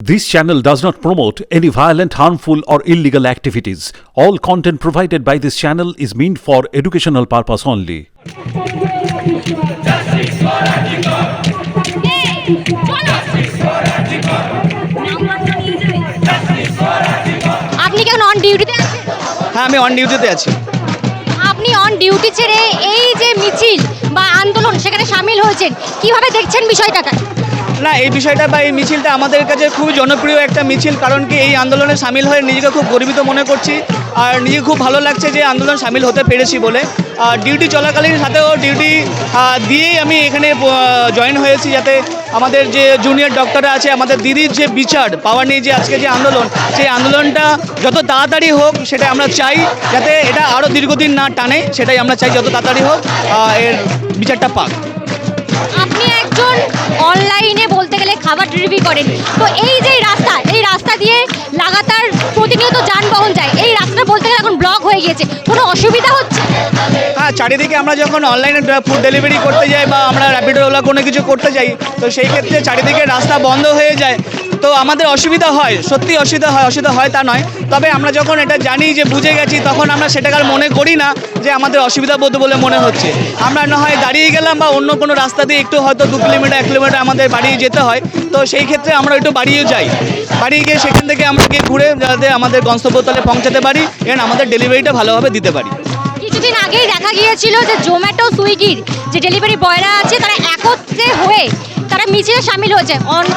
This channel does not promote any violent, harmful, or illegal activities. All content provided by this channel is meant for educational purpose only. আপনি কেন on ডিউটিতে আছেন হ্যাঁ আমি on ডিউটিতে আছি আপনি অন ডিউটি ছেড়ে এই যে মিছিল বা আন্দোলন সেখানে সামিল হয়েছেন কীভাবে দেখছেন বিষয়টাকে না, এই বিষয়টা বা এই মিছিলটা আমাদের কাছে খুবই জনপ্রিয় একটা মিছিল, কারণ কি এই আন্দোলনে সামিল হয়ে নিজেকে খুব গর্বিত মনে করছি। আর নিজে খুব ভালো লাগছে যে আন্দোলন সামিল হতে পেরেছি বলে। আর ডিউটি চলাকালীন সাথেও ডিউটি দিয়েই আমি এখানে জয়েন হয়েছি যাতে আমাদের যে জুনিয়র ডক্টররা আছে, আমাদের দিদির যে বিচার পাওয়ার নিয়ে যে আজকে যে আন্দোলন, সেই আন্দোলনটা যত তাড়াতাড়ি হোক সেটা আমরা চাই, যাতে এটা আরও দীর্ঘদিন না টানে, সেটাই আমরা চাই যত তাড়াতাড়ি হোক এর বিচারটা পাক। আপনি একজন অনলাইনে বলতে গেলে খাবার ডেলিভারি করেন। তো এই যে রাস্তা, এই রাস্তা দিয়ে লাগাতার প্রতিনিয়ত যানবাহন যায়, এই রাস্তা বলতে গেলে এখন ব্লক হয়ে গিয়েছে। কোনো অসুবিধা হচ্ছে? হ্যাঁ চারিদিকে আমরা যখন অনলাইনে ফুড ডেলিভারি করতে যাই বা আমরা র্যাপিডো ওলা কোনো কিছু করতে যাই, তো সেই ক্ষেত্রে চারিদিকে রাস্তা বন্ধ হয়ে যায়। তো আমাদের অসুবিধা হয়, সত্যি অসুবিধা হয় অসুবিধা হয় তা নয়। তবে আমরা যখন এটা জানি যে বুঝে গেছি, তখন আমরা সেটাকে মনে করি না যে আমাদের অসুবিধা বোধ বলে মনে হচ্ছে। আমরা না হয় দাঁড়িয়ে গেলাম বা অন্য কোনো রাস্তা দিয়ে একটু হয়তো দু কিলোমিটার, এক কিলোমিটার আমাদের বাড়িয়ে যেতে হয়। তো সেই ক্ষেত্রে আমরা একটু বাড়িয়েও যাই। বাড়িয়ে গিয়ে সেখান থেকে আমরা গিয়ে ঘুরে যাতে আমাদের গন্তব্যস্থলে পৌঁছাতে পারি এবং আমাদের ডেলিভারিটা ভালোভাবে দিতে পারি। কিছুদিন আগেই দেখা গিয়েছিল যে জোম্যাটো সুইগির যে ডেলিভারি বয়রা আছে, তারা একত্রে হয়ে তারা মিছিলে সামিল হয়েছে।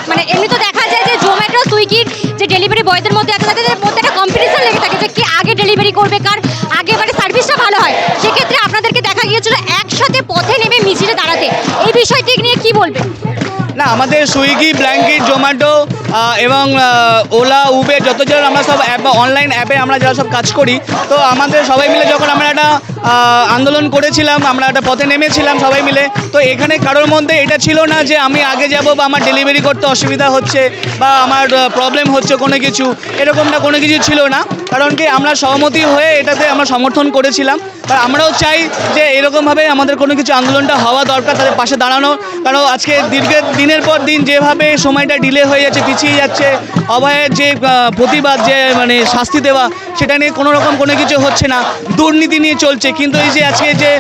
মানে এমনি তো দেখা যায় যে জোম্যাটো সুইগির যে ডেলিভারি বয়দের মধ্যে একটা তাদের মধ্যে একটা কম্পিটিশন লেগে থাকে যে কে আগে ডেলিভারি করবে, কার আগে মানে সার্ভিসটা ভালো হয়। সেক্ষেত্রে আপনাদেরকে দেখা গিয়েছিল একসাথে পথে নেমে মিছিলে দাঁড়াতে। এই বিষয়টি নিয়ে কি বলবেন? না, আমাদের সুইগি, ব্ল্যাঙ্কিট, জোম্যাটো এবং ওলা, উবের যত জন আমরা সব অ্যাপ অনলাইন অ্যাপে আমরা যারা সব কাজ করি, তো আমাদের সবাই মিলে যখন আমরা একটা আন্দোলন করেছিলাম, আমরা একটা পথে নেমেছিলাম সবাই মিলে, তো এখানে কারোর মধ্যে এটা ছিল না যে আমি আগে যাব বা আমার ডেলিভারি করতে অসুবিধা হচ্ছে বা আমার প্রবলেম হচ্ছে কোনো কিছু এরকমটা কোনো কিছু ছিল না। কারণ কি, আমরা সহমতি হয়ে এটাতে আমরা সমর্থন করেছিলাম। আর আমরাও চাই যে এরকমভাবে আমাদের কোনো কিছু আন্দোলনটা হওয়া দরকার, তাদের পাশে দাঁড়ানো। কারণ আজকে দীর্ঘের দিনের পর দিন যেভাবে সময়টা ডিলে হয়ে যাচ্ছে, পিছিয়ে যাচ্ছে, অভয়ের যে প্রতিবাদ, যে মানে শাস্তি দেওয়া, সেটা নিয়ে কোনো রকম কোনো কিছু হচ্ছে না। দুর্নীতি নিয়ে চলছে। কিন্তু এই যে আজকে যে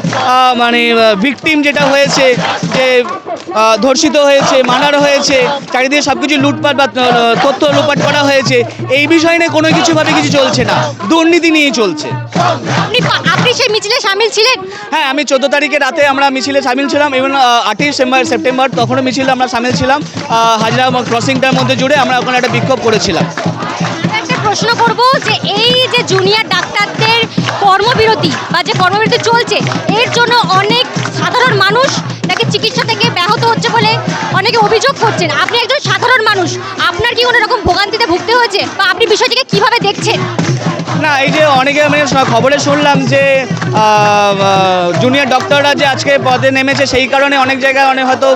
মানে ভিকটিম যেটা হয়েছে, যে ধর্ষিত হয়েছে মার্ডার হয়েছে চারিদিকে সব কিছু লুটপাট বা তথ্য লুটপাট করা হয়েছে এই বিষয় নিয়ে কোনো কিছুভাবে কিছু চলছে না। দুর্নীতি নিয়েই চলছে। আপনি সেই মিছিলে সামিল ছিলেন? হ্যাঁ আমি চোদ্দ তারিখে রাতে আমরা মিছিলে সামিল ছিলাম এবং আটই সেপ্টেম্বর সেপ্টেম্বর তখনও মিছিলে আমরা সামিল ছিলাম। হাজরা ক্রসিংটার মধ্যে জুড়ে আমরা ওখানে একটা বিক্ষোভ করেছিলাম। একটা প্রশ্ন করব যে এই যে জুনিয়র ডাক্তারদের কর্মবিরতি বা যে কর্মবিরতি চলছে এর জন্য অনেক করছেন? আপনি একজন সাধারণ মানুষ। আপনার কি কোনো রকম ভোগান্তিতে ভুগতে হয়েছে? বা আপনি বিষয়টিকে কীভাবে দেখছেন? না, এই যে অনেকে শ- খবরে শুনলাম যে জুনিয়র ডক্টররা যে আজকে পদে নেমেছে, সেই কারণে অনেক জায়গায় অনেক হয়তো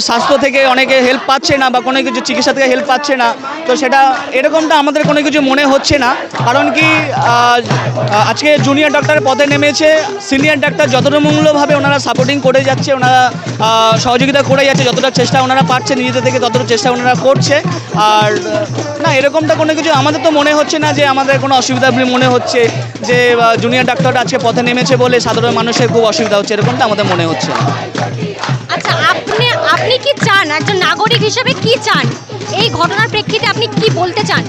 স্বাস্থ্য থেকে অনেকে হেল্প পাচ্ছে না বা কোনো কিছু চিকিৎসা থেকে হেল্প পাচ্ছে না। তো সেটা, এরকমটা আমাদের কোনো কিছু মনে হচ্ছে না। কারণ কি আজকে জুনিয়র ডক্টর পদে নেমেছে সিনিয়র ডাক্তার যতটুমূল্যভাবে ওনারা সাপোর্টিং করে যাচ্ছে, ওনারা সহযোগিতা করে যাচ্ছে, যতটা চেষ্টা ওনারা পাচ্ছে, নিজেদের থেকে ততটা চেষ্টা ওনারা করছে। আর, না, এরকমটা কোনো কিছু আমাদের তো মনে হচ্ছে না যে আমাদের কোনো অসুবিধা মনে হচ্ছে যে জুনিয়র ডাক্তাররা আজকে পথে নেমেছে বলে সাধারণ মানুষের খুব অসুবিধা হচ্ছে এরকমটা আমাদের মনে হচ্ছে। আচ্ছা আপনি আপনি কি চান? একজন নাগরিক হিসেবে কি চান? এই ঘটনার প্রেক্ষিতে আপনি কি বলতে চান?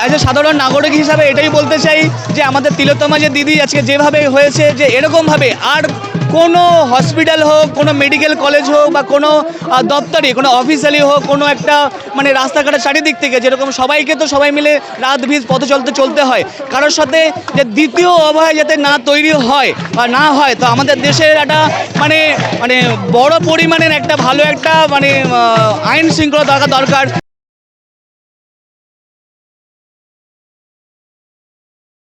অ্যাজ এ সাধারণ নাগরিক হিসাবে এটাই বলতে চাই যে আমাদের তিলোত্তমা যে দিদি আজকে যেভাবে হয়েছে যে এরকমভাবে আর কোনো হসপিটাল হোক, কোনো মেডিকেল কলেজ হোক বা কোনো দপ্তরে কোনো অফিসিয়ালি হোক, কোনো একটা মানে রাস্তাঘাটের চারিদিক থেকে যেরকম সবাইকে তো সবাই মিলে রাত ভিজ পথ চলতে চলতে হয়। কারোর সাথে যে দ্বিতীয় অভয় যাতে না তৈরি হয় বা না হয়, তো আমাদের দেশের একটা মানে মানে বড় পরিমাণের একটা ভালো একটা মানে আইন শৃঙ্খলা থাকা দরকার।